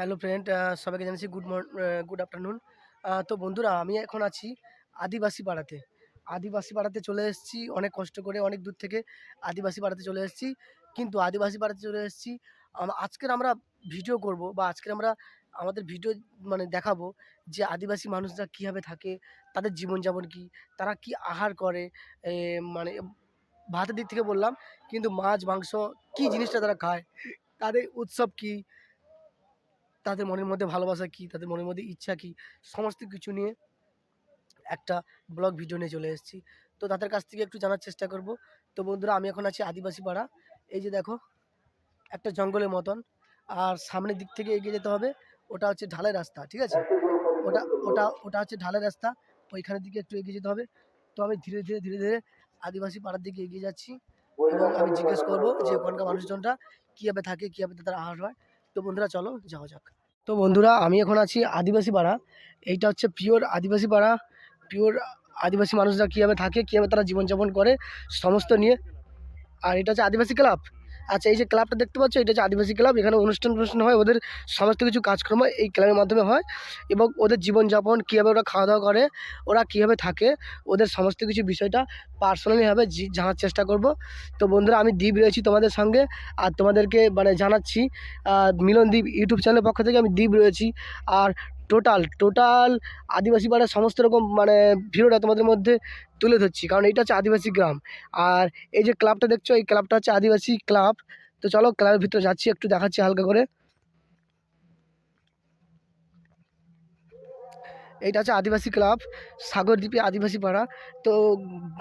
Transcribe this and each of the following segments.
Hello friend সবাইকে জানাচ্ছি good mourn good afternoon. তো বন্ধুরা, আমি এখন আছি আদিবাসী পাড়াতে। আদিবাসী পাড়াতে চলে এসেছি, অনেক কষ্ট করে, অনেক দূর থেকে আদিবাসী পাড়াতে চলে এসেছি। কিন্তু আদিবাসী পাড়াতে চলে এসেছি আজকের আমরা ভিডিও করব বা আজকের আমরা আমাদের ভিডিও মানে দেখাবো যে আদিবাসী মানুষরা কীভাবে থাকে, তাদের জীবনযাপন কী, তারা কি আহার করে মানে ভাতের দিক থেকে বললাম, কিন্তু মাছ, মাংস কী জিনিসটা তারা খায়, তাদের উৎসব কী তাদের মনের মধ্যে ভালোবাসা কী, তাদের মনের মধ্যে ইচ্ছা কী, সমস্ত কিছু নিয়ে একটা ব্লগ ভিডিও নিয়ে চলে এসেছি। তো তাদের কাছ থেকে একটু জানার চেষ্টা করব। তো বন্ধুরা, আমি এখন আছি আদিবাসী পাড়া। এই যে দেখো, একটা জঙ্গলের মতন। আর সামনের দিক থেকে এগিয়ে যেতে হবে। ওটা হচ্ছে ঢালাই রাস্তা, ঠিক আছে? ওটা ওটা ওটা হচ্ছে ঢালাই রাস্তা। ওইখানের দিকে একটু এগিয়ে যেতে হবে। তো আমি ধীরে ধীরে ধীরে ধীরে আদিবাসী পাড়ার দিকে এগিয়ে যাচ্ছি। এবং আমি জিজ্ঞেস করব যে ওখানকার মানুষজনরা কীভাবে থাকে, কীভাবে তাদের আহার হয়। তো বন্ধুরা, চলো যাওয়া যাক। তো বন্ধুরা, আমি এখন আছি আদিবাসী পাড়া। এইটা হচ্ছে পিওর আদিবাসী পাড়া। পিওর আদিবাসী মানুষরা কীভাবে থাকে, কীভাবে তারা জীবনযাপন করে, সমস্ত নিয়ে। আর এটা হচ্ছে আদিবাসী ক্লাব। আচ্ছা এই যে ক্লাবটা দেখতে পাচ্ছ, এটা হচ্ছে আদিবাসী ক্লাব। এখানে অনুষ্ঠান অনুষ্ঠান হয়, ওদের সমস্ত কিছু কাজকর্ম এই ক্লাবের মাধ্যমে হয় এবং ওদের জীবনযাপন, কীভাবে ওরা খাওয়া দাওয়া করে, ওরা কীভাবে থাকে, ওদের সমস্ত কিছু বিষয়টা পার্সোনালিভাবে জানার চেষ্টা করব। তো বন্ধুরা, আমি দ্বীপ রয়েছি তোমাদের সঙ্গে আর তোমাদেরকে মানে জানাচ্ছি মিলন দ্বীপ ইউটিউব চ্যানেলের পক্ষ থেকে আমি দ্বীপ রয়েছি। আর টোটাল টোটাল আদিবাসী পাড়ার সমস্ত রকম মানে ভিডিওটা তোমাদের মধ্যে তুলে ধরছি। কারণ এইটা হচ্ছে আদিবাসী গ্রাম। আর এই যে ক্লাবটা দেখছ, এই ক্লাবটা হচ্ছে আদিবাসী ক্লাব। তো চলো ক্লাবের ভিতরে যাচ্ছি, একটু দেখাচ্ছি হালকা করে। এইটা হচ্ছে আদিবাসী ক্লাব, সাগরদ্বীপে আদিবাসী পাড়া। তো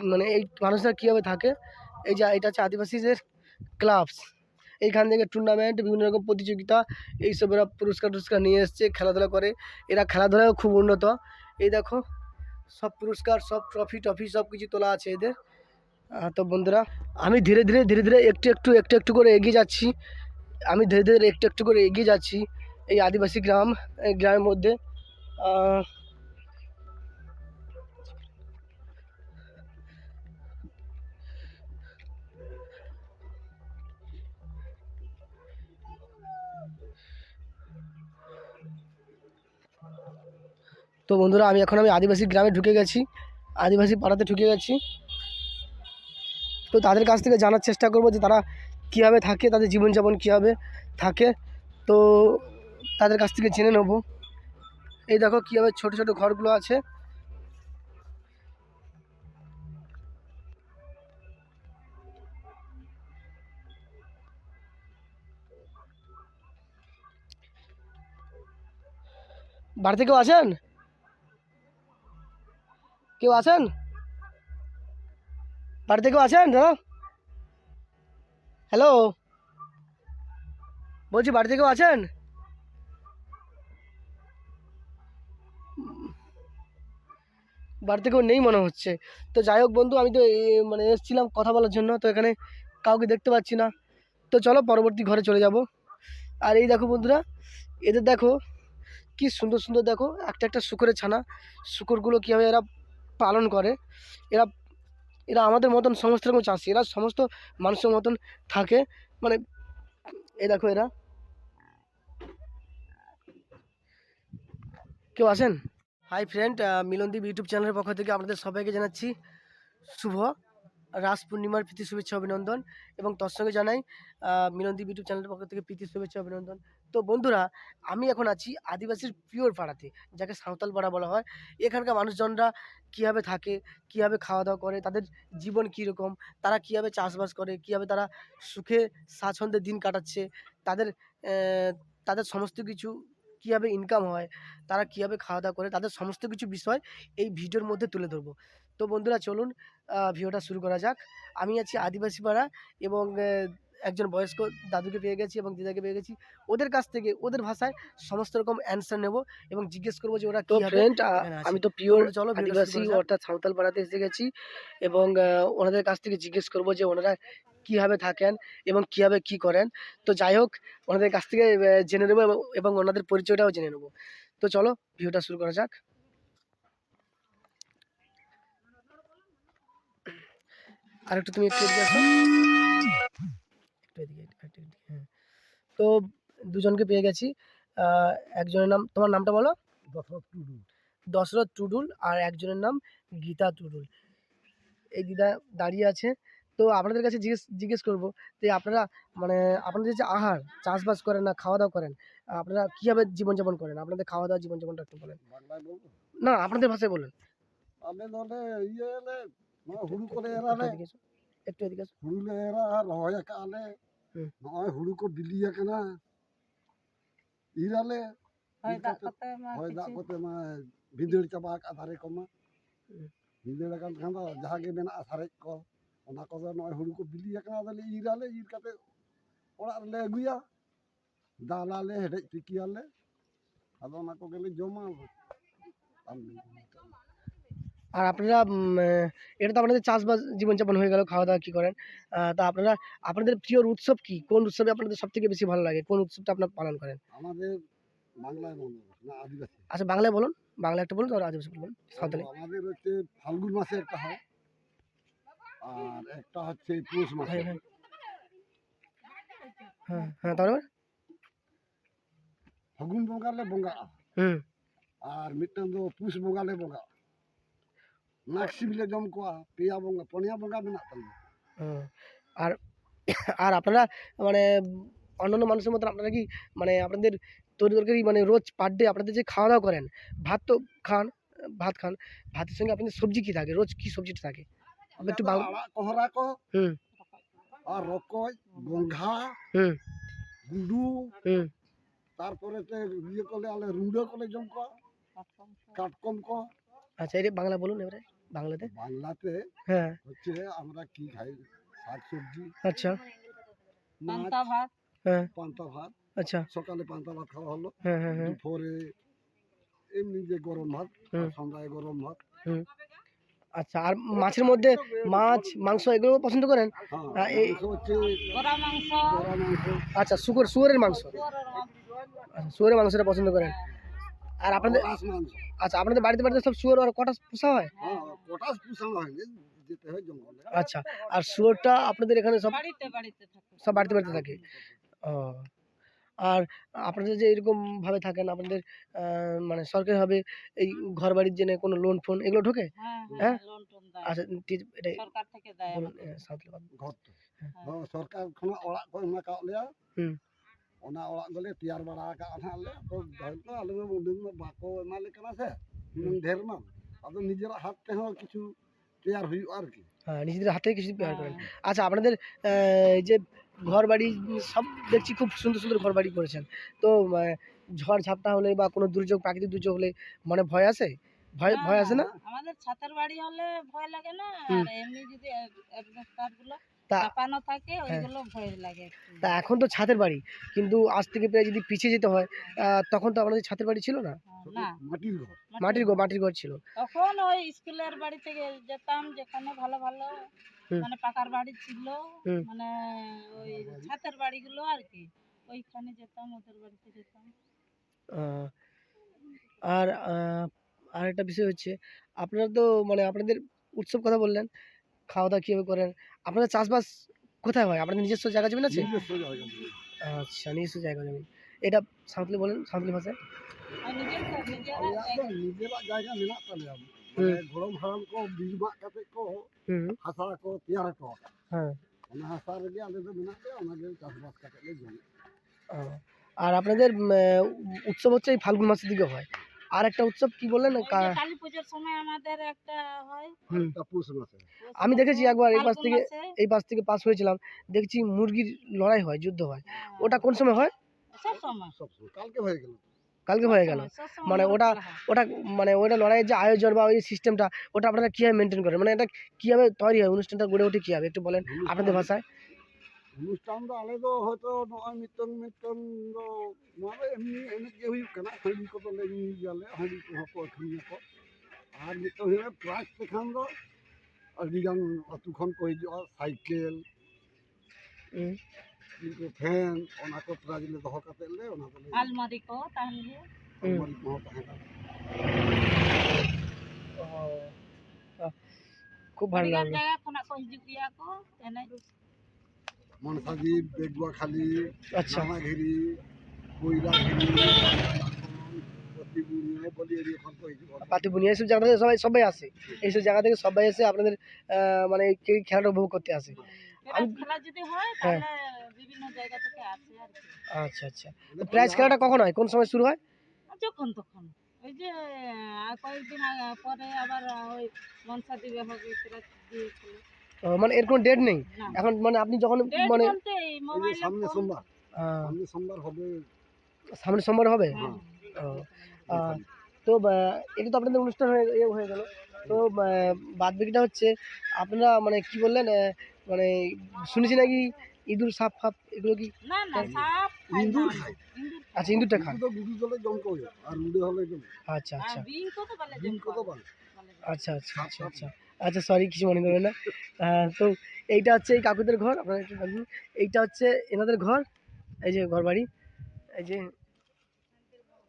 মানে এই মানুষরা কীভাবে থাকে? এই যে, এটা হচ্ছে আদিবাসীদের ক্লাবস। এইখান থেকে টুর্নামেন্ট বিভিন্ন রকম প্রতিযোগিতা এইসব এরা পুরস্কার টুরস্কার নিয়ে এসছে, খেলাধুলা করে। এরা খেলাধুলায় খুব উন্নত। এই দেখো, সব পুরস্কার, সব ট্রফি টফি সব কিছু তোলা আছে এদের। তো বন্ধুরা, আমি ধীরে ধীরে ধীরে ধীরে একটু একটু একটু একটু করে এগিয়ে যাচ্ছি। আমি ধীরে ধীরে একটু একটু করে এগিয়ে যাচ্ছি। এই আদিবাসী গ্রাম, এই গ্রামের মধ্যে। তো বন্ধুরা, আমি এখন আমি আদিবাসী গ্রামে ঢুকে গেছি। আদিবাসী পাড়াতে ঢুকে গেছি। তো তাদের কাছ থেকে জানার চেষ্টা করব যে তারা কীভাবে থাকে, তাদের জীবনযাপন কীভাবে থাকে। তো তাদের কাছ থেকে জেনে নেব। এই দেখো কীভাবে ছোট ছোট ঘরগুলো আছে। বাড়িতে কেউ আছেন? কেউ আছেন? বাড়িতে কেউ আছেন, দাদা? হ্যালো বলছি, বাড়িতে কেউ আছেন? বাড়িতে কেউ নেই মনে হচ্ছে। তো যাই হোক বন্ধু, আমি তো মানে এসেছিলাম কথা বলার জন্য, তো এখানে কাউকে দেখতে পাচ্ছি না। তো চলো, পরবর্তী ঘরে চলে যাব। আর এই দেখো বন্ধুরা, এদের দেখো, কি সুন্দর সুন্দর দেখো, একটা একটা শুকুরের ছানা। শুকরগুলো কীভাবে এরা পালন করে। এরা এরা আমাদের মতন সমস্ত রকম চাষি। এরা সমস্ত মানুষের মতন থাকে। মানে এ দেখো এরা। কেউ আছেন? হাই ফ্রেন্ড মিলনদীপ ইউটিউব চ্যানেলের পক্ষ থেকে আপনাদের সবাইকে জানাচ্ছি শুভ রাস পূর্ণিমার প্রীতি শুভেচ্ছা, অভিনন্দন এবং তার সঙ্গে জানাই মিলনদীপ ইউটিউব চ্যানেলের পক্ষ থেকে প্রীতি শুভেচ্ছা, অভিনন্দন। তো বন্ধুরা, আমি এখন আছি আদিবাসীর পিওর পাড়াতে, যাকে সাঁওতাল পাড়া বলা হয়। এখানকার মানুষজনরা কীভাবে থাকে, কীভাবে খাওয়া দাওয়া করে, তাদের জীবন কীরকম, তারা কীভাবে চাষবাস করে, কীভাবে তারা সুখে স্বাচ্ছন্দ্যে দিন কাটাচ্ছে, তাদের তাদের সমস্ত কিছু কীভাবে ইনকাম হয় তারা কীভাবে খাওয়া দাওয়া করে তাদের সমস্ত কিছু বিষয় এই ভিডিওর মধ্যে তুলে ধরবো। তো বন্ধুরা চলুন ভিডিওটা শুরু করা যাক। আমি আছি আদিবাসী পাড়া এবং একজন বয়স্ক দাদুকে পেয়ে গেছি এবং দিদাকে পেয়ে গেছি। ওদের কাছ থেকে ওদের ভাষায় সমস্ত রকম অ্যান্সার নেব এবং জিজ্ঞেস করব যে ওরা তো ফ্রেন্ড আমি তো পিওর চলো আদিবাসী অর্থাৎ সাঁওতাল পাড়াতে এসে গেছি এবং ওনাদের কাছ থেকে জিজ্ঞেস করব যে ওনারা কীভাবে থাকেন এবং কীভাবে কি করেন। তো যাই হোক ওনাদের কাছ থেকে জেনে নেব এবং- ওনাদের পরিচয়টাও জেনে নেব। তো চলো ভিডিওটা শুরু করা যাক। আর একটু তুমি একটু হ্যাঁ। তো দুজনকে পেয়ে গেছি। একজনের নাম তোমার নামটা বলো? দশরথ টুডু দশরথ টুডুল আর একজনের নাম গীতা টুডুল। এই দিদা দাঁড়িয়ে আছে। তো আপনাদের কাছে জিজ্ঞেস জিজ্ঞেস করব যে আপনারা মানে আপনাদের যে আহার চাষবাস করেন না খাওয়া দাওয়া করেন আপনারা কীভাবে জীবনযাপন করেন? আপনাদের খাওয়া দাওয়া জীবনযাপনটা একটু বলেন। না আপনাদের ভাষায় বলেন। একটু এদিকে হুড়ুলে এরা ᱠᱷᱟᱱ ᱫᱚ ᱡᱟᱦᱟᱸ ᱜᱮ ᱢᱮᱱᱟᱜᱼᱟ ᱥᱟᱨᱮᱡ ᱠᱚ ᱚᱱᱟ ᱠᱚᱫᱚ ᱱᱚᱜᱼᱚᱭ ᱦᱩᱲᱩ ᱠᱚ ᱵᱤᱞᱤᱭᱟᱠᱟᱱᱟ ᱟᱫᱚᱞᱮ ᱤᱨᱟᱞᱮ ᱤᱨ ᱠᱟᱛᱮ ᱚᱲᱟᱜ ᱨᱮᱞᱮ ᱟᱹᱜᱩᱭᱟ ᱫᱟᱞᱟᱞᱮ ᱦᱮᱰᱮᱡ ᱛᱤᱠᱤᱭᱟᱞᱮ ᱟᱫᱚ ᱚᱱᱟ ᱠᱚᱜᱮᱞᱮ ᱡᱚᱢᱟ আর আপনারা উম, আহ, এটা তো আপনাদের চাষবাস জীবনযাপন হয়ে গেল খাওয়া দাওয়া কী করেন আহ, তা আপনারা আপনাদের প্রিয় উৎসব কি কোন উৎসবে আপনাদের সব থেকে বেশি ভালো লাগে কোন উৎসবটা আপনারা পালন করেন আমাদের বাংলায় মনে না আদিবাসী আচ্ছা বাংলায় বলুন বাংলা একটা বলুন আর আদিবাসী বলুন সাঁওতালি তো আমাদের হচ্ছে ফাল্গুন মাসে একটা হয় আর একটা হচ্ছে পৌষ মাসে। হ্যাঁ হ্যাঁ।, হ্যাঁ হ্যাঁ। তারপর? ফাগুন বঙ্গালে বঙ্গা। হুম। আর মিটন দো পৌষ বঙ্গালে বঙ্গা। নাকসি মিলে জম কোয়া পেয়া বঙ্গা পনিয়া বঙ্গা মেনা তাল আর আর আপনারা মানে অন্যান্য মানুষের মতো আপনারা কি মানে আপনাদের তরি তরকারি মানে রোজ পার ডে আপনাদের যে খাওয়া দাওয়া করেন ভাত তো খান ভাত খান ভাতের সঙ্গে আপনাদের সবজি কি থাকে? রোজ কি সবজিটা থাকে? একটু ভালো কহরা কো। হুম। আর রকই গঙ্গা হুম। গুডু হুম। তারপরে তে ইয়ে কলে আলে রুডো কলে জমক কাটকম কো। আচ্ছা এটা বাংলা বলুন এবারে বাংলাতে। বাংলাতে হ্যাঁ। হচ্ছে আমরা কি খাই? শাক সবজি আচ্ছা। পান্তা ভাত হ্যাঁ। পান্তা ভাত আচ্ছা। সকালে পান্তা ভাত খাওয়া হলো। হ্যাঁ, হ্যাঁ হ্যাঁ দুপুরে এমনি যে গরম ভাত সন্ধ্যায় গরম ভাত। আচ্ছা আর মাছের মধ্যে মাছ মাংস এগুলো পছন্দ করেন? হ্যাঁ আচ্ছা শুকর শুয়োরের মাংস? শুয়োরের মাংস। আচ্ছা শুয়োরের মাংসটা পছন্দ করেন। আর আপনাদের আচ্ছা আপনাদের বাড়িতে বাড়িতে সব শুয়োর আর কটা পোষা হয়? হ্যাঁ হয় আচ্ছা আর শুয়োরটা আপনাদের এখানে সব বাড়িতে বাড়িতে থাকে। সব বাড়িতে বাড়িতে থাকে। ও আর আপনাদের যে এরকমভাবে থাকেন আপনাদের মানে সরকারিভাবে এই ঘর বাড়ির জন্য কোনো লোন ফোন এগুলো ঢোকে হ্যাঁ আচ্ছা এটা সরকার থেকে দেয় ঘর সরকার ᱠᱷᱚᱱ ᱚᱲᱟᱜ ᱠᱚ ᱮᱢᱟ ᱠᱟᱜ ᱞᱮᱭᱟ ᱦᱩᱸ ᱚᱱᱟ ᱚᱲᱟᱜ ᱫᱚᱞᱮ ᱛᱮᱭᱟᱨ ᱵᱟᱲᱟ ᱟᱠᱟᱫ ᱱᱟᱞᱮ ᱟᱫᱚ ᱫᱷᱟᱹᱨ ᱫᱚ ᱟᱞᱮ ᱫᱚ ᱩᱰᱩᱝ ᱢᱟ ᱵᱟᱠᱚ ᱮᱢᱟᱞᱮ ᱠᱟᱱᱟ ᱥᱮ ᱩᱰᱩᱝ ᱰᱷᱮᱨ ᱢᱟ ᱟᱫᱚ ᱱᱤᱡᱮᱨᱟᱜ হাত ᱛᱮᱦᱚᱸ কিছু তৈরি হয় আর কি হ্যাঁ নিজেদের হাতে কিছু তৈরি করেন আচ্ছা আপনাদের যে ঘর বাড়ি সব দেখছি খুব সুন্দর সুন্দর ঘর বাড়ি করেছেন। তো ঝড় ঝাপটা হলে বা কোনো দুর্যোগ প্রাকৃতিক দুর্যোগ হলে মনে ভয় আছে? ভয় ভয় আছে না? আমাদের ছাতের বাড়ি হলে ভয় লাগে না আর এমনি যদি অ্যাডভেস্টার তা থাকে ওইগুলো ভয় লাগে তা এখন তো ছাদের বাড়ি কিন্তু আজ থেকে প্রায় যদি পিছিয়ে যেতে হয় আহ, তখন তো আপনাদের ছাদের বাড়ি ছিল না? হ্যাঁ, মাটির ঘর। মাটির ঘর মাটির ঘর ছিল। তখন ওই স্কুলের বাড়ি থেকে যেতাম যেখানে ভালো ভালো। মানে পাকার বাড়ি ছিল মানে ওই ছাতের বাড়িগুলো আর কি। ওইখানে যেতাম ওদের বাড়িতে যেতাম। আর আর একটা বিষয় হচ্ছে আপনারা তো মানে আপনাদের উৎসব কথা বললেন খাওয়া দাওয়া কীভাবে করেন? আপনাদের চাষবাস কোথায় হয়? আপনাদের নিজস্ব জায়গা জমি আছে। আচ্ছা নিজস্ব জায়গা জমি। এটা সাঁওতালি বলেন সাঁওতালি ভাষায়? আর নিজের নিজেরা ᱟᱞᱮᱭᱟᱜ ᱫᱚ ᱱᱤᱡᱮᱨᱟᱜ ᱡᱟᱭᱜᱟ ᱢᱮᱱᱟᱜ ᱛᱟᱞᱮᱭᱟ হুম। ᱢᱟᱱᱮ ᱜᱚᱲᱚᱢ ᱦᱟᱲᱟᱢ ᱠᱚ ᱵᱤᱨ ᱢᱟᱜ ᱠᱟᱛᱮ ᱠᱚ হুম ᱦᱟᱥᱟ ᱠᱚ ᱛᱮᱭᱟᱨ ᱦᱚᱴᱚ ᱟᱠᱟᱫᱟ হ্যাঁ ᱚᱱᱟ ᱦᱟᱥᱟ ᱨᱮᱜᱮ ᱟᱞᱮ ᱫᱚ ᱢᱮᱱᱟᱜ ᱞᱮᱭᱟ ᱚᱱᱟᱜᱮ ᱪᱟᱥᱵᱟᱥ ᱠᱟᱛᱮ ᱞᱮ ᱡᱚᱢᱟ আহ, আর আপনাদের উম, আহ, উৎসব হচ্ছে এই ফাল্গুন মাসের দিকে হয় আর একটা উৎসব কি বললেন ওই যে কা- কালী পুজোর সময় আমাদের একটা হয় হুম। তা পুষ মাসে আমি দেখেছি একবার এই পাশ ফাল্গুন থেকে মাসে, এই পাশ থেকে পাস হয়েছিলাম দেখছি মুরগির লড়াই হয় যুদ্ধ হয় হ্যাঁ, ওটা কোন সময় হয় সব সময় সব সময় কালকে হয়ে গেল কালকে হয়ে গেল সব সময় মানে আমাদের ওটা- করা হয়। ওটা মানে ওটা লড়াইয়ের যে আয়োজন বা ওই সিস্টেমটা ওটা আপনারা কীভাবে মেনটেন করেন মানে এটা কীভাবে তৈরি হয় অনুষ্ঠানটা গড়ে ওঠে কীভাবে একটু বলেন আপনাদের ভাষায় অনুষ্ঠান ᱫᱚ ᱟᱞᱮ ᱫᱚ ᱦᱚᱭᱛᱳ ᱱᱚᱜᱼᱚᱭ ᱢᱤᱫᱴᱟᱝ ᱢᱤᱫᱴᱟᱝ ᱫᱚ ᱱᱚᱣᱟ ᱫᱚ ᱮᱢᱱᱤ ᱮᱱᱮᱡ ᱜᱮ ᱦᱩᱭᱩᱜ ᱠᱟᱱᱟ ᱦᱟᱺᱰᱤ ᱠᱚᱫᱚ ᱞᱮ ᱧᱩᱭ ᱜᱮᱭᱟᱞᱮ ᱦᱟᱺᱰᱤ ᱠᱚᱦᱚᱸ ᱠᱚ ᱟᱹᱠᱷᱨᱤᱧᱟᱠᱚ ᱟᱨ ᱢᱤᱫᱴᱟᱝ ᱦᱩᱭᱩᱜᱼᱟ ᱯᱨᱟᱭᱤᱡᱽ ᱛᱮᱠᱷᱟᱱ ᱫᱚ ᱟᱹᱰᱤᱜᱟᱱ ᱟᱹᱛᱩ ᱠᱷᱚᱱ ᱠᱚ ᱦᱤᱡᱩᱜᱼᱟ ᱥᱟᱭᱠᱮᱞ হুম। ᱠᱤᱱᱛᱩ ᱯᱷᱮᱱ ᱚᱱᱟ ᱠᱚ ᱯᱨᱟᱭᱤᱡᱽ ᱞᱮ ᱫᱚᱦᱚ ᱠᱟᱛᱮᱫ ᱞᱮ ᱚᱱᱟ ᱫᱚᱞᱮ আলমারি কো তাহলে হুম। আলমারি ᱠᱚᱦᱚᱸ ᱛᱟᱦᱮᱱᱟ ও, আহ, খুব ভালো ᱟᱹᱰᱤᱜᱟᱱ লাগলো ᱡᱟᱭᱜᱟ ᱠᱷᱚᱱᱟᱜ ᱠᱚ ᱦᱤᱡᱩᱜ ᱜᱮᱭᱟ ᱠᱚ ᱮᱱᱮᱡ মনসাদ্বীপ বেগুয়াখালী আচ্ছা নানাঘিরি কৈরাঘিরি পাতি বুনিয়া এইসব জায়গা থেকে সবাই সবাই আসে এইসব জায়গা থেকে সবাই এসে আপনাদের আহ, মানে এই খেলাটা উপভোগ করতে আসে এরা খেলা যদি হয় হ্যাঁ। তাহলে বিভিন্ন জায়গা থেকে আসে আর কি। আচ্ছা আচ্ছা। প্রাইজ খেলাটা কখন হয়? কোন সময় শুরু হয়? যখন তখন। ওই যে কয়েকদিন পরে আবার ওই মনসা দিবে হবে সেটা দিয়েছিল মানে এর কোনো ডেট নেই? এখন মানে আপনি যখন মানে সামনে সোমবার। সামনে সোমবার হবে। সামনে সোমবার হবে? হ্যাঁ, ও, তো এটা তো আপনাদের অনুষ্ঠান হয়ে ইয়ে হয়ে গেল। তো বাদ বাকিটা হচ্ছে আপনারা মানে কি বললেন মানে শুনেছি নাকি ইঁদুর সাপ ফাপ এগুলো কি না না সাপ ইঁদুর খায়। আচ্ছা ইঁদুরটা খান তো গুরু জলে জম করে আর উড়ে হলে জম। আচ্ছা আচ্ছা। বিন কত বলে দিন কত বলে? আচ্ছা আচ্ছা আচ্ছা আচ্ছা। আচ্ছা সরি কিছু মনে করবেন না। তো এইটা হচ্ছে এই কাকুদের ঘর আপনারা একটু দেখুন। এইটা হচ্ছে এনাদের ঘর এই যে ঘর বাড়ি এই যে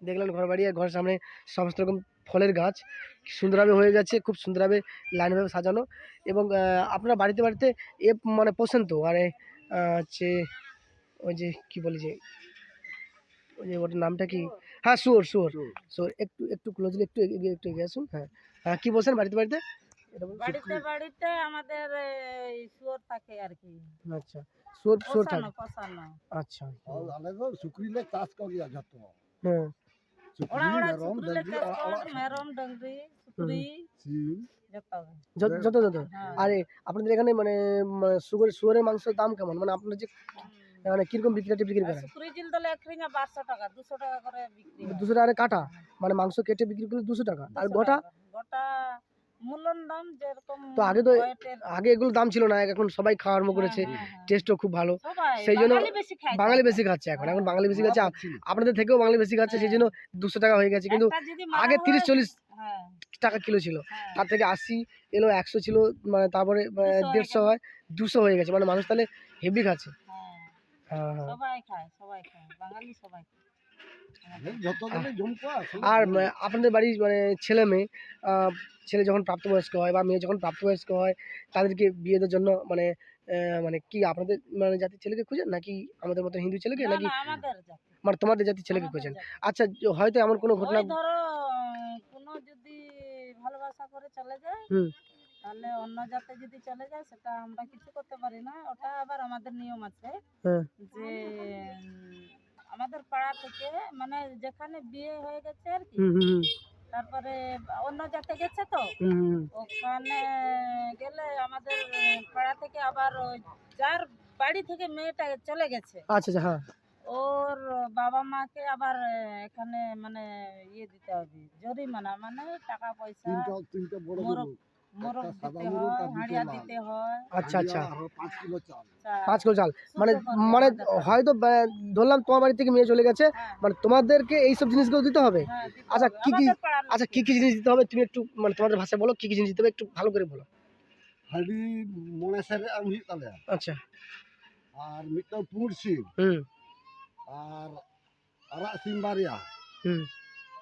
দেখলেন ঘর বাড়ি আর ঘরের সামনে সমস্ত রকম ফলের গাছ। সুন্দরভাবে হয়ে গেছে খুব সুন্দরভাবে লাইনভাবে সাজানো। এবং আপনারা বাড়িতে বাড়িতে এ মানে পোষেন তো আর আহ, হচ্ছে ওই যে কি বলি যে ওই যে ওটার নামটা কি? হ্যাঁ শুয়োর শুয়োর শুয়োর। শুয়োর একটু একটু ক্লোজলি একটু এগিয়ে একটু এগিয়ে আসুন। হ্যাঁ। হ্যাঁ কী বলছেন বাড়িতে বাড়িতে? বাড়িতে বাড়িতে আমাদের এই শুয়োর থাকে আর কি। আচ্ছা শুয়োর শুয়োর থাকে। আচ্ছা আর আলে তো শুক্রিলে চাষ করি যত। হ্যাঁ। ওরা ওরা মেরম শুকুরিলে চাষ করে, মেরম ডঙ্গরি শুকুরি সিম যত যত যত যত। হ্যাঁ। আরে আপনাদের এখানে মানে শুয়োরের শুয়োরের মাংসের দাম কেমন? মানে আপনারা যে মানে কীরকম বিক্রি রেটে বিক্রি করেন? শুকুরি জিল দলে একরিঙা টাকা দুশো টাকা করে বিক্রি হয়। দুশো টাকা কাটা? মানে মাংস কেটে বিক্রি করলে দুশো টাকা? আর গোটা? গোটা মূল্যর দাম যেরকম তো আগে তো আগে এগুলো দাম ছিল না এখন সবাই খাওয়া আরম্ভ করেছে হ্যাঁ, হ্যাঁ, টেস্টও খুব ভালো। হ্যাঁ। সেই জন্য বাঙালি বেশি খাচ্ছে এখন। এখন বাঙালি বেশি খাচ্ছে। আপনাদের থেকেও বাঙালি বেশি খাচ্ছে সেই জন্য দুশো টাকা হয়ে গেছে। কিন্তু আগে তিরিশ হয়- চল্লিশ হ্যাঁ, টাকা কিলো ছিল। হ্যাঁ। তার থেকে আশি এলো একশো ছিল মানে তারপরে আহ, 200 হয়ে দেড়শো হয় দুশো হয়ে গেছে। মানে মানুষ তাহলে হেভি খাচ্ছে। হ্যাঁ, হ্যাঁ হ্যাঁ। সবাই খায় সবাই খায় বাঙালি সবাই খায়। যত গেলে জম করা আর আপনাদের বাড়ির মানে ছেলে মেয়ে ছেলে যখন প্রাপ্তবয়স্ক হয় বা মেয়ে যখন প্রাপ্তবয়স্ক হয় তাদেরকে বিয়েদের জন্য মানে মানে কি আপনাদের মানে জাতির ছেলেকে খুঁজেন? নাকি আমাদের মতো হিন্দু ছেলেকে? নাকি মানে তোমাদের জাতির ছেলেকে খুঁজেন? আচ্ছা হয়তো এমন কোনো ঘটনা ওই ধরো কোনো যদি ভালোবাসা করে চলে যায় তাহলে অন্য জাতে যদি চলে যায় সেটা আমরা কিছু করতে পারি না। ওটা আবার আমাদের নিয়ম আছে হ্যাঁ। যে আমাদের পাড়া থেকে মানে যেখানে বিয়ে হয়ে গেছে আর কি তারপরে অন্য জাতে গেছে তো ওখানে গেলে আমাদের পাড়া থেকে আবার যার বাড়ি থেকে মেয়েটা চলে গেছে আচ্ছা আচ্ছা হ্যাঁ। ওর বাবা মাকে আবার এখানে মানে ইয়ে দিতে হবে জরিমানা মানে টাকা পয়সা দিতে হয় আচ্ছা আচ্ছা। পাঁচ মানে মানে হয়তো ধরলাম তোমার বাড়ি থেকে মেয়ে চলে গেছে হ্যাঁ। মানে তোমাদেরকে এইসব জিনিসগুলো দিতে হবে? হ্যাঁ, আচ্ছা কি কি আচ্ছা কি কি জিনিস দিতে হবে? তুমি একটু মানে তোমাদের ভাষায় বলো কি কি জিনিস দিতে হবে? একটু ভালো করে বলো। মনে আচ্ছা। আর মিটার হুম। আর আরা সিমবাড়িয়া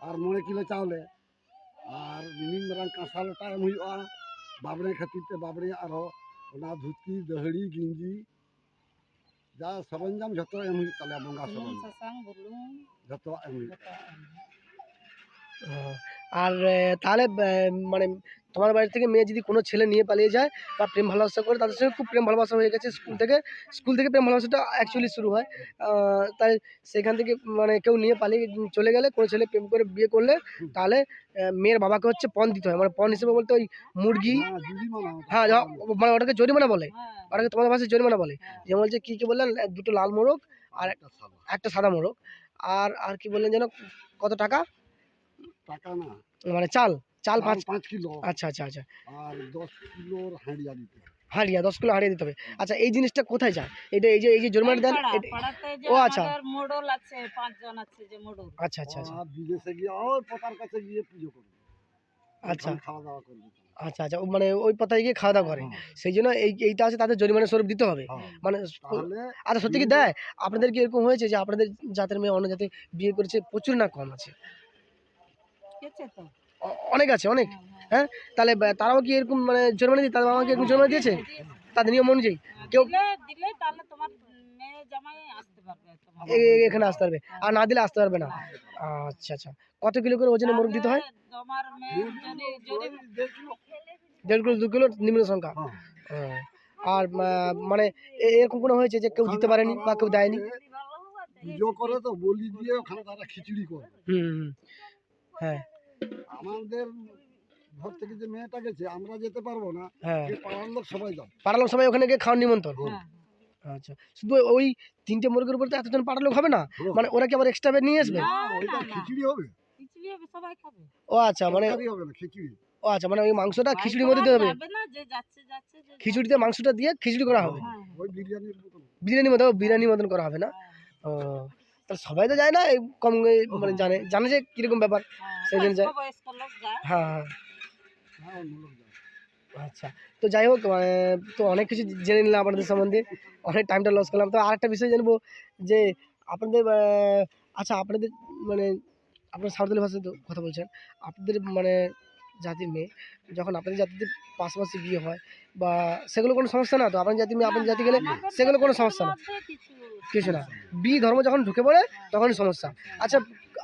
আর মনে কিলো চাউলে আর মিন মারাং কাঁসা লটা এম হইয়া বাবরে খাতিরতে বাবরে আরও ওনা ধুতি দহড়ি গিঞ্জি যা সরঞ্জাম যত এম হুᱭᱩᱜ তালে বঙ্গা সরঞ্জাম। যত এম হুᱭᱩᱜ আর তাহলে মানে তোমার বাড়ি থেকে মেয়ে যদি কোনো ছেলে নিয়ে পালিয়ে যায় বা প্রেম ভালোবাসা করে তাদের সঙ্গে খুব প্রেম ভালোবাসা হয়ে গেছে স্কুল থেকে। স্কুল থেকে প্রেম ভালোবাসাটা অ্যাকচুয়ালি শুরু হয়। তাই সেখান থেকে মানে কেউ নিয়ে পালিয়ে চলে গেলে কোনো ছেলে প্রেম করে বিয়ে করলে তাহলে মেয়ের বাবাকে হচ্ছে পণ দিতে হয়। মানে পণ হিসেবে বলতে ওই মুরগি। হ্যাঁ মানে ওটাকে জরিমানা বলে। হ্যাঁ, ওটাকে তোমাদের ভাষায় জরিমানা বলে। হ্যাঁ। যেমন বলছে কী কী বললেন? দুটো লাল মোরগ আর একটা একটা সাদা মোরগ। আর আর কি বললেন যেন কত টাকা? টাকা না। মানে চাল চাল পাঁচ পাঁচ কিলো। আচ্ছা আচ্ছা আচ্ছা। আর দশ কিলোর হাঁড়িয়া দিতে হবে। হাঁড়িয়া দশ কিলো হাঁড়িয়ে দিতে হবে। আচ্ছা এই জিনিসটা কোথায় যায়? এটা এই যে এই যে জরিমানা দেন ও আচ্ছা। মোড়ল আছে পাঁচজন আছে যে মোড়ল। আচ্ছা আচ্ছা আচ্ছা। বিদেশে গিয়ে ওই পোতার কাছে গিয়ে পুজো করবে। আচ্ছা। খাওয়া দাওয়া করবে। আচ্ছা আচ্ছা ও মানে ওই পাতায় গিয়ে খাওয়া দাওয়া করে। হ্যাঁ, সেই জন্য এই এইটা আছে তাদের জরিমানা স্বরূপ দিতে হবে। হ্যাঁ। মানে আচ্ছা সত্যি কি দেয় আপনাদের কি এরকম হয়েছে যে আপনাদের জাতের মেয়ে অন্য জাতে বিয়ে করেছে প্রচুর না কম আছে? অনেক আছে অনেক। হ্যাঁ, হ্যাঁ। হ্যাঁ? তাহলে তারাও কি এরকম মানে জরিমানা দিয়ে তাদের বাবাকে এরকম জরিমানা দিয়েছে। তাদের নিয়ম অনুযায়ী? হ্যাঁ, কেউ- এখানে আসতে পারবে। আর না দিলে আসতে পারবে না? আচ্ছা আচ্ছা। কত কিলো করে ওজনে মোরগ দিতে হয়? দেড় কিলো দু কিলো নিম্ন সংখ্যা। হ্যাঁ। আর মানে এ- এরকম কোনো হয়েছে যে কেউ দিতে পারেনি বা কেউ দেয়নি? পুজো করে তো বলি দিয়ে ওখানে তারা খিচুড়ি করে। হুম। হ্যাঁ। আমাদের ঘর থেকে যে মেয়েটা গেছে আমরা যেতে পারব না। হ্যাঁ। পাড়ার লোক সবাই যাবে। পাড়ার লোক সবাই ওখানে গিয়ে খাওয়ার নিমন্ত্রণ। হ্যাঁ, আচ্ছা। শুধু ওই তিনটে মুরগির উপর তো এতজন পাড়ার লোক হবে না? মানে ওরা কি আবার এক্সট্রা নিয়ে আসবে। খিচুড়ি হবে। খিচুড়ি হবে, সবাই খাবে। ও আচ্ছা মানে হবে না ও আচ্ছা মানে ওই মাংসটা খিচুড়ির মধ্যে দিতে হবে যাবে না, যে যাচ্ছে যাচ্ছে যে যাচ্ছে। খিচুড়িতে মাংসটা দিয়ে খিচুড়ি করা হবে। হ্যাঁ, হ্যাঁ, বিরিয়ানির মতো বিরিয়ানির মতন করা হবে না? ও। তাহলে সবাই তো যায় না এই কম মানে জানে জানে যে কীরকম ব্যাপার। হ্যাঁ, সেই দিন যায়। হ্যাঁ হ্যাঁ। হ্যাঁ আচ্ছা তো যাই হোক তো অনেক কিছু জেনে নিলাম আপনাদের সম্বন্ধে। অনেক টাইমটা লস করলাম। তো আরেকটা বিষয় জানব যে আপনাদের আচ্ছা আপনাদের মানে আপনার সাঁওতালি ভাষায় তো কথা বলছেন। আপনাদের মানে জাতির মেয়ে যখন আপনাদের জাতিদের পাশাপাশি বিয়ে হয় বা সেগুলো কোনো সমস্যা না তো? আপনার জাতি মেয়ে আপনার জাতি গেলে সেগুলো কোনো সমস্যা না। কিছু না। বি ধর্ম যখন ঢুকে পড়ে তখনই সমস্যা। আচ্ছা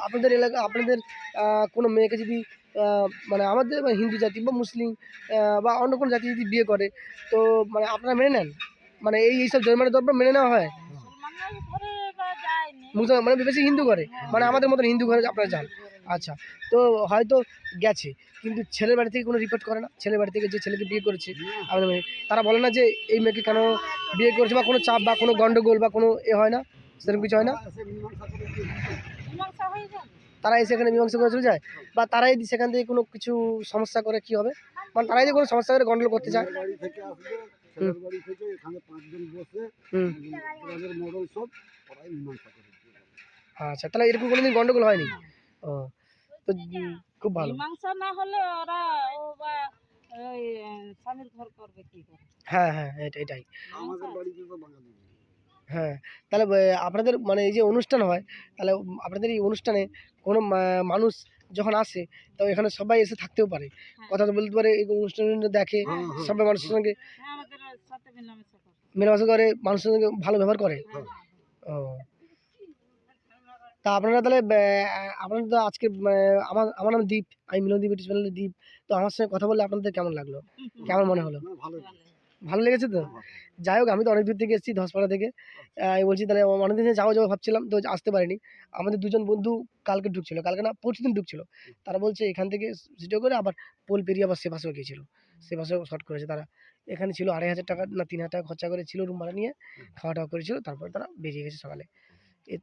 আপনাদের এলাকা আপনাদের কোনো মেয়েকে যদি মানে আমাদের বা হিন্দু জাতি বা মুসলিম বা অন্য কোনো জাতি যদি বিয়ে করে তো মানে আপনারা মেনে নেন? মানে এই এইসব জরিমানা দরবার মেনে নেওয়া হয়? মুসলমান মানে বেশি হিন্দু ঘরে মানে আমাদের মতন হিন্দু ঘরে আপনারা যান। আচ্ছা তো হয়তো গেছে কিন্তু ছেলের বাড়ি থেকে কোনো রিপোর্ট করে না? ছেলের বাড়ি থেকে যে ছেলেকে বিয়ে করেছে আমাদের মেয়ে তারা বলে না যে এই মেয়েকে কেন বিয়ে করেছে বা কোনো চাপ বা কোনো গন্ডগোল বা কোনো এ হয় না? সেরকম কিছু হয় না? তারা এসে এখানে মীমাংসা করে চলে যায়? বা তারাই সেখান থেকে কোনো কিছু সমস্যা করে কি হবে? মানে তারাই যদি কোনো সমস্যা করে গন্ডগোল করতে চায়। আচ্ছা তাহলে এরকম কোনোদিন গন্ডগোল হয়নি? ও তো খুব ভালো। মীমাংসা না হলে ওরা ও বা ওই স্বামীর ঘর করবে কি করে? হ্যাঁ হ্যাঁ এটা এটাই। আমাদের বাড়িতে তো বাঙালি হ্যাঁ তাহলে আপনাদের মানে এই যে অনুষ্ঠান হয় তাহলে আপনাদের এই অনুষ্ঠানে কোনো মানুষ যখন আসে তো এখানে সবাই এসে থাকতেও পারে। কথা তো বলতে পারে এই অনুষ্ঠান দেখে হ্যাঁ, হ্যাঁ। সবাই মানুষের সঙ্গে হ্যাঁ মিলামেশা করে মানুষের সঙ্গে ভালো ব্যবহার করে। হ্যাঁ। ও। তা আপনারা তাহলে আহ, আপনারা তো আজকে আহ, আমার আমার নাম দীপ আমি মিলনদীপ ইউটিউব চ্যানেলের দীপ। তো আমার সঙ্গে কথা বললে আপনাদের কেমন লাগল? কেমন মনে হলো? ভালো লেগেছে। তো? যাই হোক আমি তো অনেক দূর থেকে এসেছি ধসপাড়া থেকে। আহ, আমি বলছি তাহলে অনেকদিন যাওয়া যাব ভাবছিলাম তো আসতে পারিনি। আমাদের দুজন বন্ধু কালকে ঢুকছিল কালকে না পরশু দিন ঢুকছিল। তারা বলছে এখান থেকে ভিডিও করে আবার পোল পেরিয়ে আবার সে পাশেও গিয়েছিল। সে পাশেও শর্ট করেছে তারা। এখানে ছিল আড়াই হাজার টাকা না তিন হাজার টাকা খরচা করে ছিল রুম ভাড়া নিয়ে খাওয়া দাওয়া করেছিল তারপরে তারা বেরিয়ে গেছে সকালে।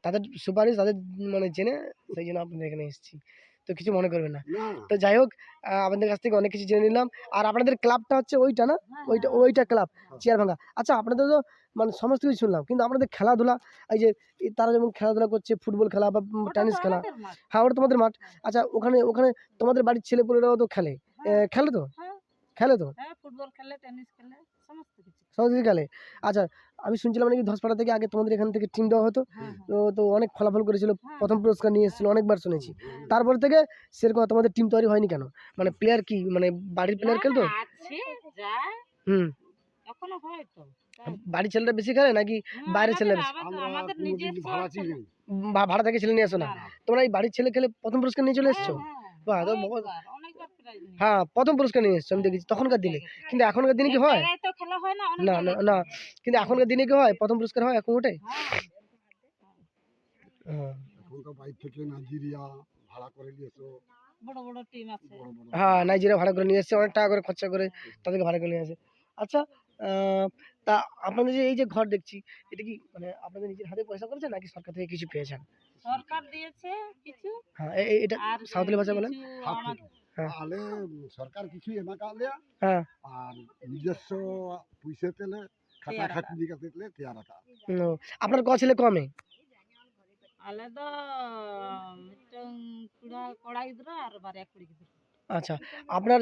তাদের সুপারিশ তাদের মানে জেনে সেই জন্য আপনাদের এখানে এসেছি। তো কিছু মনে করবেন না। তো যাই হোক আহ, আপনাদের কাছ থেকে অনেক কিছু জেনে নিলাম। আর আপনাদের ক্লাবটা হচ্ছে ওইটা না? হ্যাঁ, ওইটা ওইটা ক্লাব চেয়ার ভাঙা। আচ্ছা আপনাদের তো মানে সমস্ত কিছু শুনলাম। কিন্তু আপনাদের খেলাধুলা এই যে তারা যেমন খেলাধুলা করছে ফুটবল খেলা বা টেনিস খেলা। হ্যাঁ ওটা তোমাদের মাঠ। আচ্ছা ওখানে ওখানে তোমাদের বাড়ির ছেলেপুলেরাও তো খেলে। হ্যাঁ, খেলে তো? হ্যাঁ। খেলে তো? হ্যাঁ ফুটবল খেলে টেনিস খেলে সমস্ত কিছু সমস্ত কিছু খেলে? আচ্ছা আমি শুনছিলাম নাকি ধসপাড়া থেকে আগে তোমাদের এখান থেকে টিম দেওয়া হতো? হ্যাঁ তো তো অনেক ফলাফল করেছিল হ্যাঁ। প্রথম পুরস্কার নিয়ে এসেছিল অনেকবার শুনেছি। তারপর থেকে সেরকম তোমাদের টিম তৈরি হয়নি কেন? মানে প্লেয়ার কি মানে বাড়ির প্লেয়ার খেলতো? না, আছে যায়। হুম। এখনও হয় তো বাড়ির ছেলেরা বেশি খেলে নাকি বাইরের ছেলেরা? ভাড়া থেকে ছেলে নিয়ে আসো না। তোমরা এই বাড়ির ছেলে খেলে প্রথম পুরস্কার নিয়ে চলে এসছো? হ্যাঁ, হ্যাঁ, বাহ, হ্যাঁ প্রথম পুরস্কার নিয়ে এসছো আমি দেখেছি তখনকার দিনে। কিন্তু এখনকার দিনে কি হয়? জায়গায় তো খেলা হয় না না না কিন্তু এখনকার দিনে কি হয়? প্রথম পুরস্কার হয় এখন ওটাই? হ্যাঁ, হ্যাঁ। নাইজেরিয়া ভাড়া করে নিয়েছো বড় বড় টিম আছে। বড় বড়। হ্যাঁ নাইজেরিয়া ভাড়া করে নিয়ে এসছে অনেক টাকা করে খরচা করে তাদেরকে ভাড়া করে নিয়ে আসে। আচ্ছা আহ, তা আপনাদের যে এই যে ঘর দেখছি এটা কি মানে আপনাদের নিজের হাতে পয়সা করেছেন নাকি সরকার থেকে কিছু পেয়েছেন? সরকার দিয়েছে কিছু। হ্যাঁ এটা সাঁওতালি ভাষা বলেন? হ্যাঁ। সরকার কিছু এমা হ্যাঁ। আর নিজস্ব পয়সা তেলে খাতা তেলে রাখা আপনার গছ ছেলে কমে আলে তো কুড়া আর বারে কুড়ি আচ্ছা আপনার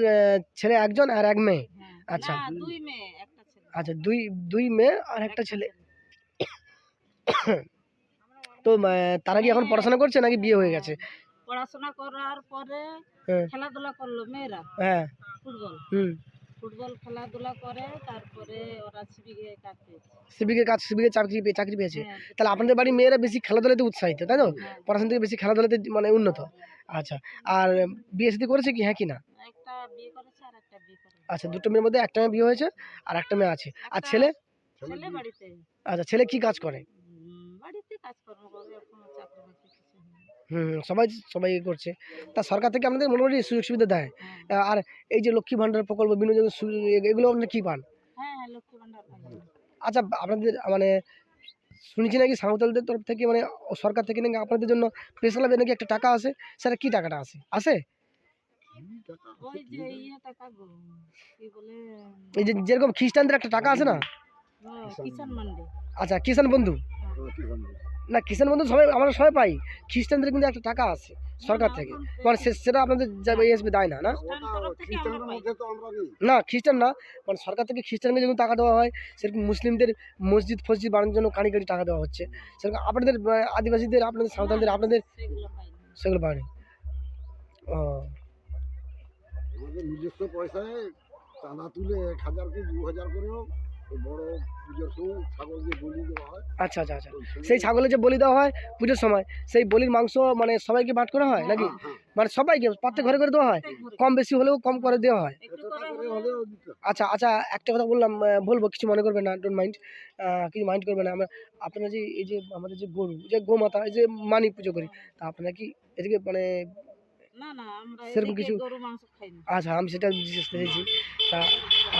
ছেলে একজন আর এক মেয়ে? হ্যাঁ, আচ্ছা। দুই মেয়ে একটা ছেলে। আচ্ছা দুই দুই মেয়ে আর একটা ছেলে। তো তারা কি এখন পড়াশোনা করছে নাকি বিয়ে হয়ে গেছে? পড়াশোনা করার পরে হ্যাঁ। খেলাধুলা করল মেয়েরা। হ্যাঁ। ফুটবল। হুম। ফুটবল খেলাধুলা করে তারপরে ওরা সিভিকে কাজ পেয়েছে। কাজ সিভিকের চাকরি পেয়ে চাকরি পেয়েছে। হ্যাঁ, তাহলে আপনাদের বাড়ির মেয়েরা বেশি খেলাধুলাতে উৎসাহিত তাই তো? হ্যাঁ। পড়াশোনা থেকে বেশি খেলাধুলাতে মানে উন্নত। আচ্ছা আর বিয়ে সাথে করেছে কি হ্যাঁ কি না? একটা বিয়ে করেছে আর একটা বিয়ে করে আচ্ছা দুটো মেয়ের মধ্যে একটা মেয়ে বিয়ে হয়েছে আর একটা মেয়ে আছে। আর ছেলে? ছেলে বাড়িতে। আচ্ছা ছেলে কি কাজ করে? বাড়িতে কাজকর্ম করে চাকরি। হুম সবাই সবাই করছে। তা সরকার থেকে আপনাদের মোটামুটি সুযোগ সুবিধা দেয়। হ্যাঁ। আর এই যে লক্ষ্মী ভাণ্ডার প্রকল্প বিনোদন এগুলো আপনারা কি পান? হ্যাঁ হ্যাঁ লক্ষ্মী ভান্ডার আচ্ছা আপনাদের মানে শুনেছি নাকি সাঁওতালদের তরফ থেকে মানে সরকার থেকে নাকি আপনাদের জন্য স্পেশাল নাকি একটা টাকা আছে? সেটা কি টাকাটা আছে? যে ইয়ে টাকা গো কি বলে এই যে যেরকম খ্রিস্টানদের একটা টাকা আছে না? আচ্ছা কিষাণ বন্ধু। না খ্রিস্টান বন্ধু সবাই আমরা সবাই পাই। খ্রিস্টানদের কিন্তু একটা টাকা আছে সরকার থেকে। মানে সে- সেটা আপনাদের এসবি দেয় না না? না খ্রিস্টান না মানে সরকার থেকে খ্রিস্টানকে যেরকম টাকা দেওয়া হয়। সেরকম মুসলিমদের মসজিদ ফসজিদ বানানোর জন্য কানি কানি টাকা দেওয়া হচ্ছে। সেরকম আপনাদের আদিবাসীদের আপনাদের সাঁওতালদের আপনাদের সেগুলো পায়নি ও। নিজস্ব পয়সায় চাঁদা তুলে এক হাজার কি দু হাজার করেও বড় পুজোর সময় ছাগল বলি দেওয়া হয়। আচ্ছা আচ্ছা আচ্ছা। সেই ছাগলের যে বলি দেওয়া হয় পুজোর সময় সেই বলির মাংস মানে সবাইকে ভাট করা হয় নাকি? হ্যাঁ, হ্যাঁ। মানে সবাইকে প্রত্যেক ঘরে করে দেওয়া হয়? কম বেশি হলেও কম করে দেওয়া হয়। আচ্ছা আচ্ছা একটা কথা বললাম বলব কিছু মনে করবেন না ডোন্ট মাইন্ড কিছু মাইন্ড করবেন না। আমরা আপনারা যে এই যে আমাদের যে গরু যে গোমাতা এই যে মানি পুজো করি তা আপনারা কি এদিকে মানে না না সেরকম কিছু- গরু মাংস খাই না। আচ্ছা আমি সেটা জিজ্ঞেস করেছি। তা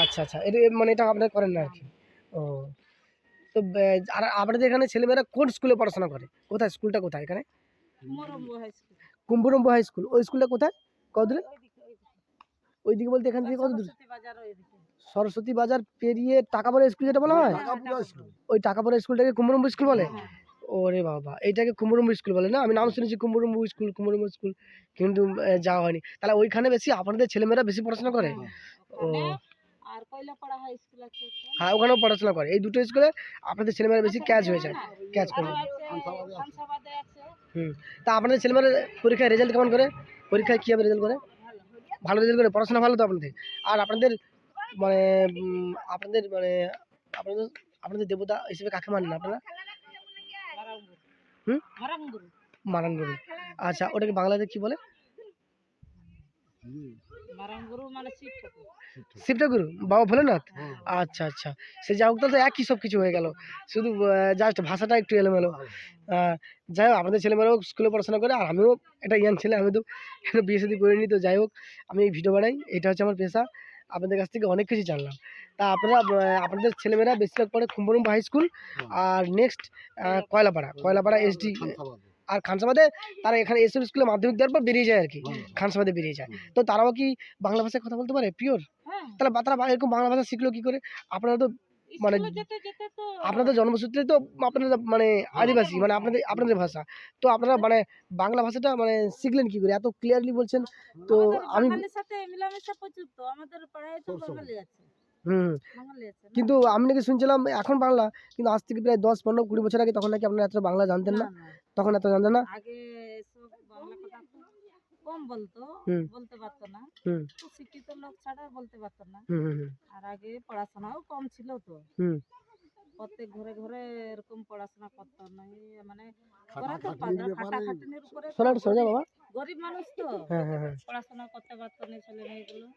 আচ্ছা আচ্ছা। এটা মানে এটা আপনারা করেন না আর কি ও। তো আর আপনাদের এখানে ছেলেমেয়েরা কোন স্কুলে পড়াশোনা করে? কোথায়? স্কুলটা কোথায় এখানে? মরম্ব হাই স্কুল। কুম্ভরম্ব হাই স্কুল। ওই স্কুলটা কোথায়? কত দূরে ওইদিকে বলতে এখান থেকে কত দূর সরস্বতী বাজার ওইদিকে। সরস্বতী বাজার পেরিয়ে টাকাপড়া স্কুল যেটা বলা হয়? টাকাপুরা স্কুল। ওই টাকাপড়া স্কুলটাকে কুম্ভরম্ব স্কুল বলে? হ্যাঁ। ওরে বাবা এইটাকে কুম্ভরম্ব স্কুল বলে না? আমি নাম শুনেছি কুম্ভরম্ব স্কুল কুম্ভরম্ব স্কুল কিন্তু যাওয়া হয়নি। তাহলে ওইখানে বেশি আপনাদের ছেলেমেয়েরা বেশি পড়াশোনা করে? হ্যাঁ, ও। আর কয়লাপাড়া হাই স্কুল আছে হ্যাঁ ওখানেও পড়াশোনা করে। এই দুটো স্কুলে আপনাদের ছেলেমেয়েরা বেশি ক্যাচ হয়ে যায় ক্যাচ করে। আছে। খানসাবাদে আছে। তা আপনাদের ছেলেমেয়েরা পরীক্ষায় রেজাল্ট কেমন করে? পরীক্ষায় কীভাবে রেজাল্ট করে? ভালো রেজাল্ট করে? পড়াশোনা ভালো তো আপনাদের? আর আপনাদের মানে আপনাদের মানে আপনাদের আপনাদের দেবতা হিসেবে কাকে মানেন আপনারা? হুম? মারান গরু আচ্ছা ওটাকে বাংলাতে কি বলে? হুম, মারাঙ্গুরু মানে শিব ঠাকুর শিব ঠাকুর বাবা ভোলেনাথ। আচ্ছা আচ্ছা। সে যাই হোক তাহলে তো একই সব কিছু হয়ে গেল। শুধু জাস্ট ভাষাটা একটু এলোমেলো। আহ, যাই হোক আপনাদের ছেলেমেয়েরাও স্কুলে পড়াশোনা করে আর আমিও একটা ইয়াং ছেলে আমি তো এখনও বিয়ে শাদী করিনি তো যাই হোক আমি এই ভিডিও বানাই। এটা হচ্ছে আমার পেশা। আপনাদের কাছ থেকে অনেক কিছু জানলাম। তা আপনারা আপনাদের ছেলেমেয়েরা বেশিরভাগ পড়ে কুম্ভরম্ব হাই স্কুল আর নেক্সট কয়লাপাড়া। কয়লাপাড়া এসডি। আর খানসাবাদে তারা এখানে এসব স্কুলে মাধ্যমিক দেওয়ার পর বেরিয়ে যায় আর কি। খানসাবাদে বেরিয়ে যায়। তো তারাও কি বাংলা ভাষায় কথা বলতে পারে? পিওর হ্যাঁ। তাহলে বা- তারা এরকম বাংলা ভাষা শিখলো কি করে? আপনারা তো মানে আপনাদের জন্মসূত্রে তো আপনারা মানে আদিবাসী মানে আপনাদের আপনাদের ভাষা। তো আপনারা মানে বাংলা ভাষাটা মানে শিখলেন কি করে? এত ক্লিয়ারলি বলছেন। তো আমি সাথে মিলামেশা প্রচুর তো আমাদের পাড়ায় তো বাঙালি আছে। হুম? কিন্তু আমি নাকি শুনছিলাম এখন বাংলা কিন্তু আজ থেকে প্রায় দশ পনেরো কুড়ি বছর আগে তখন নাকি আপনারা এত বাংলা জানতেন না। তখন এত জানতেন না। আগে বাংলা কথা কম বলতো বলতে পারতো না। হুম। শিক্ষিত লোক ছাড়া বলতে পারতো না। আর আগে পড়াশোনাও কম ছিল তো। হুম। প্রত্যেক ঘরে ঘরে এরকম পড়াশোনা করতো না। মানে খাটাখাটনির উপরে বাবা। গরিব মানুষ তো। হ্যাঁ হ্যাঁ হ্যাঁ। পড়াশোনা করতে পারতো না ছেলে মেয়েগুলো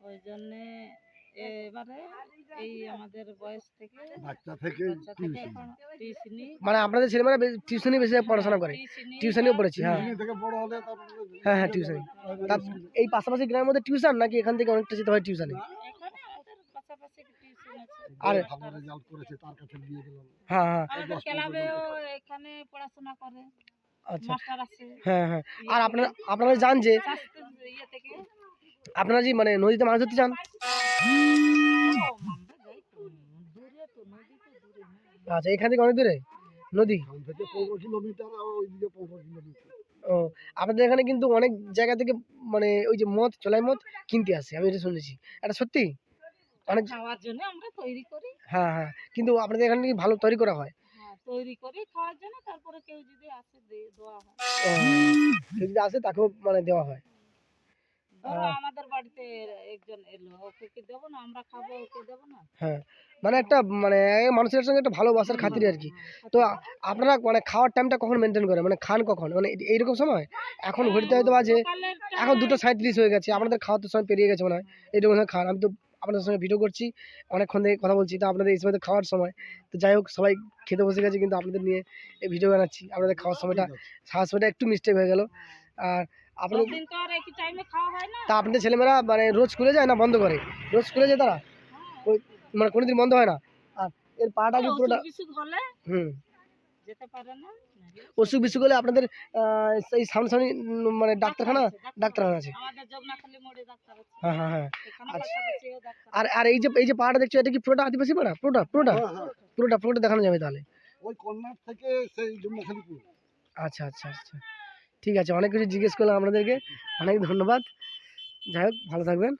ওই জন্যে এবারে এই আমাদের বয়স থেকে বাচ্চা থেকে বাচ্চা থেকে টিউশন এখন টিউশনি মানে আপনাদের ছেলেমেয়েরা টিউশনই বেশি পড়াশোনা করে। টিউশনিও পড়েছি হ্যাঁ। টিউশনি থেকে বড় হলে তারপরে হ্যাঁ হ্যাঁ টিউশন তা এই পাশাপাশি গ্রামের মধ্যে টিউশন নাকি এখান থেকে অনেকটা যেতে হয় টিউশনে টিউশন আর ভালো রেজাল্ট করেছে তার কাছে দিয়ে দিলাম হ্যাঁ হ্যাঁ। ক্লাবেও এখানে পড়াশোনা করে। আচ্ছা। হ্যাঁ হ্যাঁ। আর আপনারা আপনারা জান যে ইয়ে আপনারা যে মানে নদীতে মাছ ধরতে যান ও, আমরা যাই তো, দূরে তো নদী তো দূরে না। আচ্ছা এখান থেকে অনেক দূরে? নদী? ও আপনাদের এখানে কিন্তু অনেক জায়গা থেকে মানে ওই যে মদ চলাই মদ কিনতে আসে আমি এটা শুনেছি। এটা সত্যি? অনেক খাওয়ার জন্য আমরা তৈরি করি। হ্যাঁ হ্যাঁ কিন্তু আপনাদের এখানে কি ভালো তৈরি করা হয়? হ্যাঁ তৈরি করি খাওয়ার জন্য তারপরে কেউ যদি আসে দেওয়া হয়। কেউ যদি আসে তাকেও মানে দেওয়া হয়। ধরো হ্যাঁ। আমাদের বাড়িতে একজন এলো ওকে কি দেবো না? আমরা খাব ওকে দেবো না? হ্যাঁ। মানে একটা মানে মানুষের সঙ্গে একটা ভালোবাসার খাতিরে আর কি। হ্যাঁ, তো আপনারা মানে খাওয়ার টাইমটা কখন মেনটেন করেন? মানে খান কখন? মানে এইরকম সময়? এখন ঘড়িতে হয়তো বাজে এখন দুটো সাঁত্রিশ হয়ে গেছে আপনাদের খাওয়ার তো সময় পেরিয়ে গেছে মনে হয়। এইরকম সময় খান আমি তো আপনাদের সঙ্গে ভিডিও করছি অনেকক্ষণ থেকে কথা বলছি তো আপনাদের এই সময় তো খাওয়ার সময়। তো যাই হোক সবাই খেতে বসে গেছে কিন্তু আপনাদের নিয়ে এই ভিডিও বানাচ্ছি। আপনাদের খাওয়ার সময়টা খাওয়ার সময়টা একটু মিস্টেক হয়ে গেল। আর তো আর একই টাইমে খাওয়া হয় না তা আপনাদের ছেলেমেয়েরা মানে রোজ স্কুলে যায় না বন্ধ করে রোজ স্কুলে যায় তারা ওই মানে কোনোদিন বন্ধ হয় না আর এর পাটা কি পুরোটা অসুখ বিসুখ হলে হুম যেতে পারে না নাহলে অসুখ বিসুখ হলে আপনাদের আহ, এই সামনাসামনি উম, মানে ডাক্তারখানা আছে, ডাক্তারখানা আছে আমাদের জগনাখালি মোড়ে ডাক্তার আছে হ্যাঁ হ্যাঁ হ্যাঁ এখানে আচ্ছা। পাশাপাশিও ডাক্তার আর আর এই যে এই যে পাহাড়টা দেখছ এটা কি পুরোটা আদিবাসী পাড়া পুরোটা পুরোটা হ্যাঁ হ্যাঁ পুরোটা পুরোটা দেখানো যাবে তাহলে ওই কর্নার থেকে সেই জম্মুখালিপুর আচ্ছা আচ্ছা আচ্ছা ঠিক আছে অনেক কিছু জিজ্ঞেস করলাম আপনাদেরকে। অনেক ধন্যবাদ। যাই হোক ভালো থাকবেন।